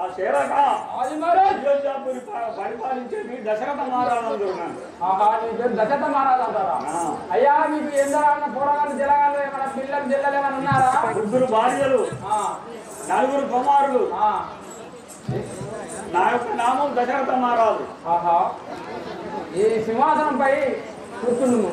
ఆ సేవక ఆది మహారాజ్. అయోధ్యాపురి పరిపాలించేది దశరథ మహారాజు ఆహా దశరథ మహారాజు అంటారా? అయ్యా మీకు ఎందరన్నా పోరాగాలు జలగాలు ఏమైనా పిల్లలు జిల్లలు ఏమైనా ఉన్నారా? ముగ్గురు భార్యలు నలుగురు కుమారులు. నా యొక్క నామం దశరథ మహారాజు. ఆహా. ఈ సింహాసనంపై కూర్చున్నాము